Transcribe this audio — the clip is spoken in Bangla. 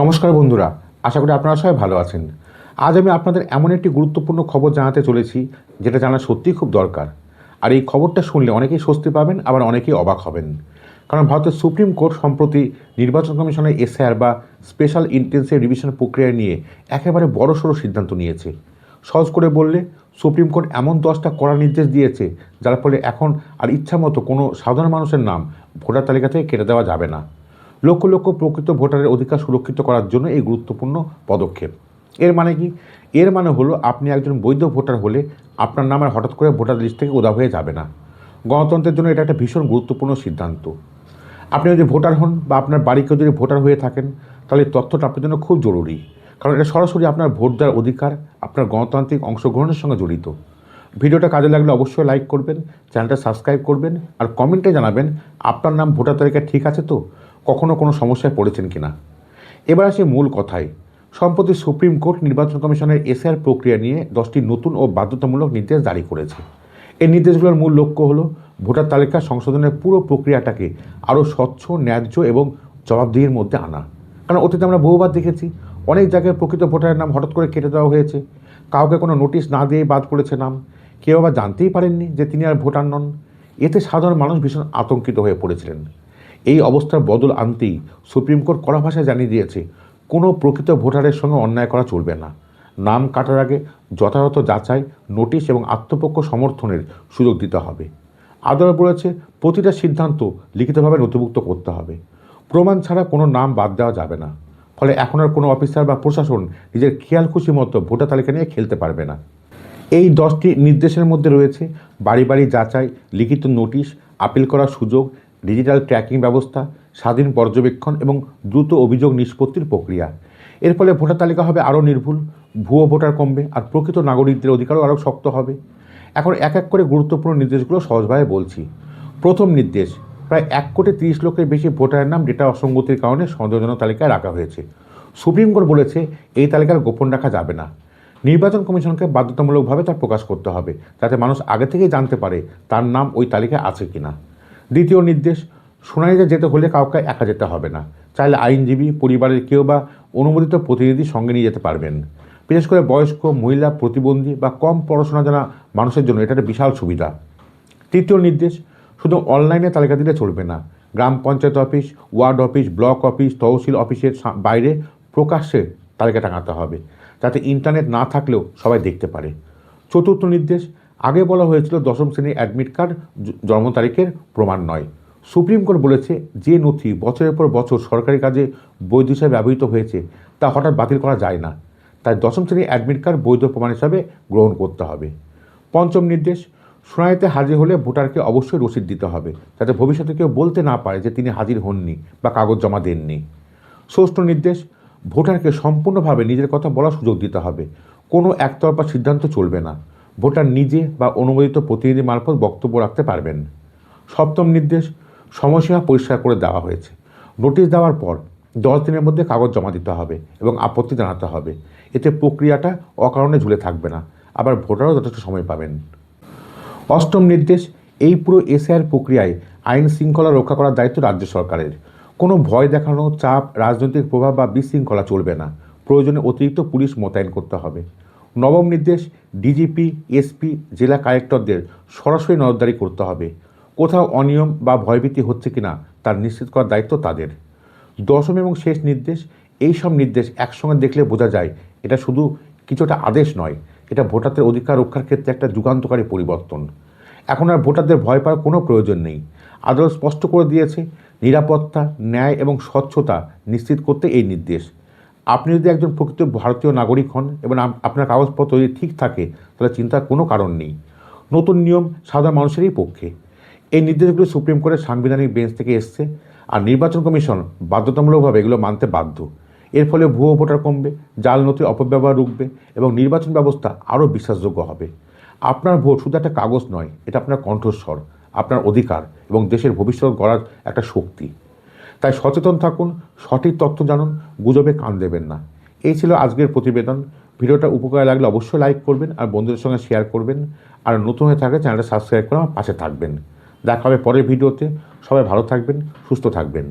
নমস্কার বন্ধুরা, আশা করি আপনারা সবাই ভালো আছেন। আজ আমি আপনাদের এমন একটি গুরুত্বপূর্ণ খবর জানাতে চলেছি, যেটা জানা সত্যিই খুব দরকার। আর এই খবরটা শুনলে অনেকেই স্বস্তি পাবেন, আবার অনেকেই অবাক হবেন। কারণ ভারতের সুপ্রিম কোর্ট সম্প্রতি নির্বাচন কমিশনের এসআর বা স্পেশাল ইন্টেন্সিভ রিভিশন প্রক্রিয়া নিয়ে একেবারে বড়সড় সিদ্ধান্ত নিয়েছে। সহজ করে বললে, সুপ্রিম কোর্ট এমন দশটা কড়া নির্দেশ দিয়েছে, যার ফলে এখন আর ইচ্ছামতো কোনো সাধারণ মানুষের নাম ভোটার তালিকা থেকে কেটে দেওয়া যাবে না। লক্ষ লক্ষ প্রকৃত ভোটারের অধিকার সুরক্ষিত করার জন্য এই গুরুত্বপূর্ণ পদক্ষেপ। এর মানে কি? এর মানে হলো আপনি একজন বৈধ ভোটার হলে আপনার নাম আর হঠাৎ করে ভোটার লিস্ট থেকে উদা হয়ে যাবে না। গণতন্ত্রের জন্য এটা একটা ভীষণ গুরুত্বপূর্ণ সিদ্ধান্ত। আপনি যদি ভোটার হন বা আপনার বাড়ি কেউ যদি ভোটার হয়ে থাকেন, তাহলে তথ্যটা আপনার জন্য খুব জরুরি। কারণ এটা সরাসরি আপনার ভোট দেওয়ার অধিকার, আপনার গণতান্ত্রিক অংশগ্রহণের সঙ্গে জড়িত। ভিডিওটা কাজে লাগলে অবশ্যই লাইক করবেন, চ্যানেলটা সাবস্ক্রাইব করবেন, আর কমেন্টে জানাবেন, আপনার নাম ভোটার তালিকায় ঠিক আছে তো? কখনো কোনো সমস্যায় পড়েছেন কিনা? এবার আসি মূল কথায়। সম্প্রতি সুপ্রিম কোর্ট নির্বাচন কমিশনের এসআর প্রক্রিয়া নিয়ে দশটি নতুন ও বাধ্যতামূলক নির্দেশ জারি করেছে। এই নির্দেশগুলোর মূল লক্ষ্য হলো ভোটার তালিকা সংশোধনের পুরো প্রক্রিয়াটাকে আরও স্বচ্ছ, ন্যায্য এবং জবাবদিহির মধ্যে আনা। কারণ অতীতে আমরা বহুবার দেখেছি, অনেক জায়গায় প্রকৃত ভোটারের নাম হঠাৎ করে কেটে দেওয়া হয়েছে। কাউকে কোনো নোটিশ না দিয়ে বাদ পড়েছে নাম। কেউ আবার জানতেই পারেননি যে তিনি আর ভোটার নন। এতে সাধারণ মানুষ ভীষণ আতঙ্কিত হয়ে পড়েছিলেন। এই অবস্থার বদল আনতেই সুপ্রিম কোর্ট কড়া ভাষায় জানিয়ে দিয়েছে, কোনো প্রকৃত ভোটারের সঙ্গে অন্যায় করা চলবে না। নাম কাটার আগে যথাযথ যাচাই, নোটিশ এবং আত্মপক্ষ সমর্থনের সুযোগ দিতে হবে। আদালত বলেছে, প্রতিটা সিদ্ধান্ত লিখিতভাবে নথিভুক্ত করতে হবে। প্রমাণ ছাড়া কোনো নাম বাদ দেওয়া যাবে না। ফলে এখন আর কোনো অফিসার বা প্রশাসন নিজের খেয়াল খুশি মতো ভোটার তালিকা নিয়ে খেলতে পারবে না। এই দশটি নির্দেশের মধ্যে রয়েছে, বাড়ি বাড়ি যাচাই, লিখিত নোটিশ, আপিল করার সুযোগ ডিজিটাল ট্র্যাকিং ব্যবস্থা, স্বাধীন পর্যবেক্ষণ এবং দ্রুত অভিযোগ নিষ্পত্তির প্রক্রিয়া। এর ফলে ভোটার তালিকা হবে আরও নির্ভুল, ভুয়ো ভোটার কমবে আর প্রকৃত নাগরিকদের অধিকারও আরও শক্ত হবে। এখন এক এক করে গুরুত্বপূর্ণ নির্দেশগুলো সহজভাবে বলছি। প্রথম নির্দেশ, প্রায় এক কোটি তিরিশ লক্ষের বেশি ভোটারের নাম ডেটা অসঙ্গতির কারণে সন্দেহজনক তালিকায় রাখা হয়েছে। সুপ্রিম কোর্ট বলেছে এই তালিকার গোপন রাখা যাবে না। নির্বাচন কমিশনকে বাধ্যতামূলকভাবে তা প্রকাশ করতে হবে, যাতে মানুষ আগে থেকেই জানতে পারে তার নাম ওই তালিকায় আছে কিনা। দ্বিতীয় নির্দেশ, শুনানিতে যেতে হলে কাউকে একা যেতে হবে না। চাইলে আইনজীবী, পরিবারের কেউ বা অনুমোদিত প্রতিনিধি সঙ্গে নিয়ে যেতে পারবেন। বিশেষ করে বয়স্ক, মহিলা, প্রতিবন্ধী বা কম পড়াশোনা জানা মানুষের জন্য এটা একটা বিশাল সুবিধা। তৃতীয় নির্দেশ, শুধু অনলাইনে তালিকা দিলে চলবে না। গ্রাম panchayat office, ward office, block office, tehsil অফিসের বাইরে প্রকাশ্যে তালিকা টাঙাতে হবে, যাতে ইন্টারনেট না থাকলেও সবাই দেখতে পারে। চতুর্থ নির্দেশ আগে বলা হয়েছিল দশম শ্রেণির অ্যাডমিট কার্ড জন্ম তারিখের প্রমাণ নয়। সুপ্রিম কোর্ট বলেছে যে নথি বছরের পর বছর সরকারি কাজে বৈধ হিসাবে ব্যবহৃত হয়েছে, তা হঠাৎ বাতিল করা যায় না। তাই দশম শ্রেণির অ্যাডমিট কার্ড বৈধ প্রমাণ হিসাবে গ্রহণ করতে হবে। পঞ্চম নির্দেশ, শুনানিতে হাজির হলে ভোটারকে অবশ্যই রসিদ দিতে হবে, যাতে ভবিষ্যতে কেউ বলতে না পারে যে তিনি হাজির হননি বা কাগজ জমা দেননি। ষষ্ঠ নির্দেশ, ভোটারকে সম্পূর্ণভাবে নিজের কথা বলার সুযোগ দিতে হবে। কোনো একতরফা সিদ্ধান্ত চলবে না। ভোটার নিজে বা অনুমোদিত প্রতিনিধি মারফত বক্তব্য রাখতে পারবেন। সপ্তম নির্দেশ, সময়সীমা পরিষ্কার করে দেওয়া হয়েছে। নোটিশ দেওয়ার পর দশ দিনের মধ্যে কাগজ জমা দিতে হবে এবং আপত্তি জানাতে হবে। এতে প্রক্রিয়াটা অকারণে ঝুলে থাকবে না। আবার ভোটারও যথেষ্ট সময় পাবেন। অষ্টম নির্দেশ, এই পুরো এসআইআর প্রক্রিয়ায় আইন শৃঙ্খলা রক্ষা করার দায়িত্ব রাজ্য সরকারের। কোনো ভয় দেখানো, চাপ, রাজনৈতিক প্রভাব বা বিশৃঙ্খলা চলবে না। প্রয়োজনে অতিরিক্ত পুলিশ মোতায়েন করতে হবে। নবম নির্দেশ ডিজিপি, এসপি, জেলা কালেক্টরদের সরাসরি নজরদারি করতে হবে। কোথাও অনিয়ম বা ভয়ভীতি হচ্ছে কিনা তার নিশ্চিত করার দায়িত্ব তাদের। দশম এবং শেষ নির্দেশ এই সব নির্দেশ একসঙ্গে দেখলে বোঝা যায় এটা শুধু কিছুটা আদেশ নয়, এটা ভোটারদের অধিকার রক্ষার ক্ষেত্রে একটা যুগান্তকারী পরিবর্তন। এখন আর ভোটারদের ভয় পাওয়ার কোনো প্রয়োজন নেই। আদালত স্পষ্ট করে দিয়েছে, নিরাপত্তা, ন্যায় এবং স্বচ্ছতা নিশ্চিত করতে এই নির্দেশ। আপনি যদি একজন প্রকৃত ভারতীয় নাগরিক হন এবং আপনার কাগজপত্র যদি ঠিক থাকে, তাহলে চিন্তার কোনো কারণ নেই। নতুন নিয়ম সাধারণ মানুষেরই পক্ষে। এই নির্দেশগুলো সুপ্রিম কোর্টের সাংবিধানিক বেঞ্চ থেকে এসছে আর নির্বাচন কমিশন বাধ্যতামূলকভাবে এগুলো মানতে বাধ্য। এর ফলে ভুয়ো ভোটার কমবে, জাল নথি অপব্যবহার রুখবে এবং নির্বাচন ব্যবস্থা আরও বিশ্বাসযোগ্য হবে। আপনার ভোট শুধু একটা কাগজ নয়, এটা আপনার কণ্ঠস্বর, আপনার অধিকার এবং দেশের ভবিষ্যৎ গড়ার একটা শক্তি। তাই সচেতন থাকুন, সঠিক তথ্য জানুন, গুজবে কান দেবেন না। এই ছিল আজকের প্রতিবেদন। ভিডিওটা উপকার লাগলে অবশ্যই লাইক করবেন আর বন্ধুদের সঙ্গে শেয়ার করবেন। আর নতুন হয়ে থাকলে চ্যানেলটা সাবস্ক্রাইব করে আমার পাশে থাকবেন। দেখা হবে পরের ভিডিওতে। সবাই ভালো থাকবেন, সুস্থ থাকবেন।